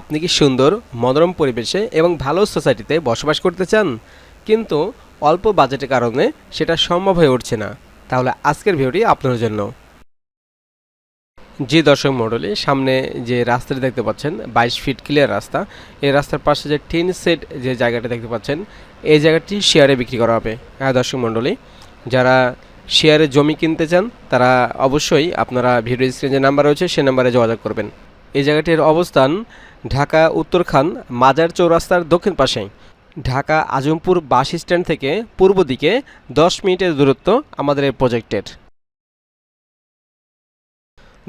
আপনি কি সুন্দর, মনোরম পরিবেশে এবং ভালো সোসাইটিতে বসবাস করতে চান? কিন্তু অল্প বাজেটের কারণে সেটা সম্ভব হয়ে উঠছে না। তাহলে আজকের ভিডিওটি আপনার জন্য। জি দর্শক মণ্ডলী, সামনে যে রাস্তাটি দেখতে পাচ্ছেন, বাইশ ফিট ক্লিয়ার রাস্তা, এই রাস্তার পাশে যে টিন সেট যে জায়গাটি দেখতে পাচ্ছেন, এই জায়গাটি শেয়ারে বিক্রি করা হবে। হ্যাঁ দর্শক মণ্ডলী, যারা শেয়ারে জমি কিনতে চান, তারা অবশ্যই আপনারা ভিডিও স্ক্রিনে যে নাম্বার রয়েছে, সে নাম্বারে যোগাযোগ করবেন। এই জায়গাটির অবস্থান ঢাকা, উত্তরখান, মাজার চৌরাস্তার দক্ষিণ পাশে। ঢাকা, আজমপুর বাস স্ট্যান্ড থেকে পূর্ব দিকে দশ মিনিটের দূরত্ব আমাদের এই প্রজেক্টের।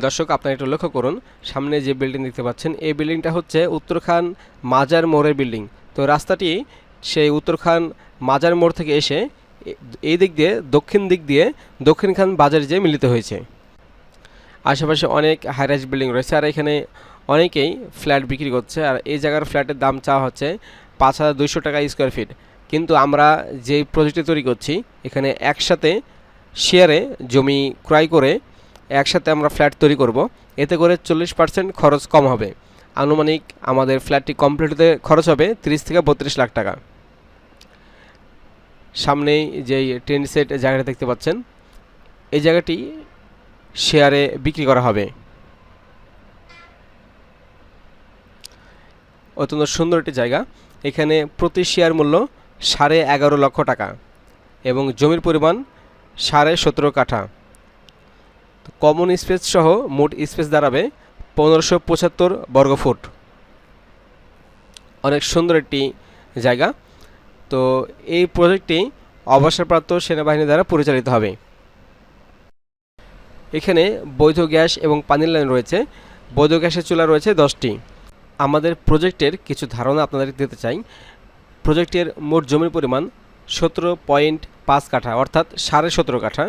দর্শক, আপনারা একটু লক্ষ্য করুন, সামনে যে বিল্ডিং দেখতে পাচ্ছেন, এই বিল্ডিংটা হচ্ছে উত্তরখান মাজার মোড়ের বিল্ডিং। তো রাস্তাটি সেই উত্তরখান মাজার মোড় থেকে এসে এই দিক দিয়ে, দক্ষিণ দিক দিয়ে দক্ষিণখান বাজারে যেয়ে মিলিত হয়েছে। আশেপাশে অনেক হাইরাইজ বিল্ডিং রয়েছে, আর এখানে অনেকেই ফ্ল্যাট বিক্রি করছে আর এই জায়গার ফ্ল্যাটের দাম চাওয়া হচ্ছে পাঁচ হাজার দুইশো টাকা স্কোয়ার ফিট কিন্তু আমরা যেই প্রজেক্টটি তৈরি করছি, এখানে একসাথে শেয়ারে জমি ক্রয় করে একসাথে আমরা ফ্ল্যাট তৈরি করব। এতে করে চল্লিশ পার্সেন্ট খরচ কম হবে। আনুমানিক আমাদের ফ্ল্যাটটি কমপ্লিট হতে খরচ হবে তিরিশ থেকে বত্রিশ লাখ টাকা। সামনেই যেই ট্রেন সেট জায়গাটা দেখতে পাচ্ছেন, এই জায়গাটি শেয়ারে বিক্রি করা হবে। অত্যন্ত সুন্দর একটি জায়গা। এখানে প্রতি শেয়ার মূল্য সাড়ে এগারো লক্ষ টাকা এবং জমির পরিমাণ সাড়ে সতেরো কাঠা। কমন স্পেস সহ মোট স্পেস দাঁড়াবে পনেরোশো পঁচাত্তর বর্গফুট অনেক সুন্দর একটি জায়গা। তো এই প্রজেক্টটি অবসরপ্রাপ্ত সেনাবাহিনী দ্বারা পরিচালিত হবে। এখানে বৈধ গ্যাস এবং পানির লাইন রয়েছে। বৈধ গ্যাসের চুলা রয়েছে দশটি। আমাদের প্রজেক্টের কিছু ধারণা আপনাদের দিতে চাই। প্রজেক্টের মোট জমির পরিমাণ সতেরো পয়েন্ট পাঁচ কাঠা, অর্থাৎ সাড়ে সতেরো কাঠা।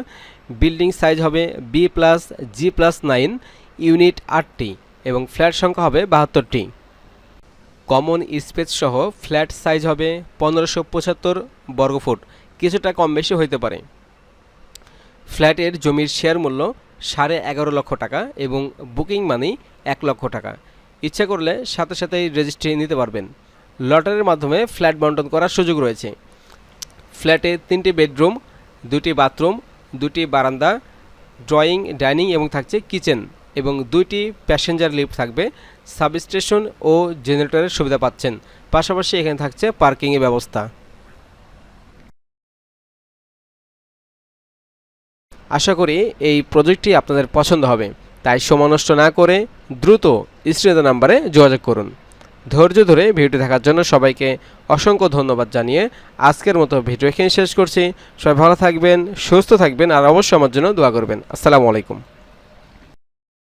বিল্ডিং সাইজ হবে B plus G plus nine unit আটটি এবং ফ্ল্যাট সংখ্যা হবে বাহাত্তরটি। কমন স্পেস সহ ফ্ল্যাট সাইজ হবে পনেরোশো পঁচাত্তর বর্গফুট কিছুটা কম বেশি হইতে পারে। ফ্ল্যাটের জমির শেয়ার মূল্য সাড়ে এগারো লক্ষ টাকা এবং বুকিং মানি এক লক্ষ টাকা। ইচ্ছা করলে সাথে সাথেই রেজিস্ট্রি নিতে পারবেন। লটারির মাধ্যমে ফ্ল্যাট বন্টন করার সুযোগ রয়েছে। ফ্ল্যাটে তিনটি বেডরুম দুটি বাথরুম দুটি বারান্দা ড্রয়িং ডাইনিং এবং থাকছে কিচেন এবং দুইটি প্যাসেঞ্জার লিফট থাকবে। সাবস্টেশন ও জেনারেটরের সুবিধা পাচ্ছেন। পাশাপাশি এখানে থাকছে পার্কিংয়ের ব্যবস্থা। আশা করি এই প্রজেক্টটি আপনাদের পছন্দ হবে। তাই সময় নষ্ট না করে দ্রুত স্ক্রিনে নাম্বারে যোগাযোগ করুন। ধৈর্য ধরে ভিডিওটি দেখার জন্য সবাইকে অসংখ্য ধন্যবাদ জানিয়ে আজকের মতো ভিডিও এখানে শেষ করছি। সবাই ভালো থাকবেন, সুস্থ থাকবেন, আর অবশ্যই আমার জন্য দোয়া করবেন। আসসালামু আলাইকুম।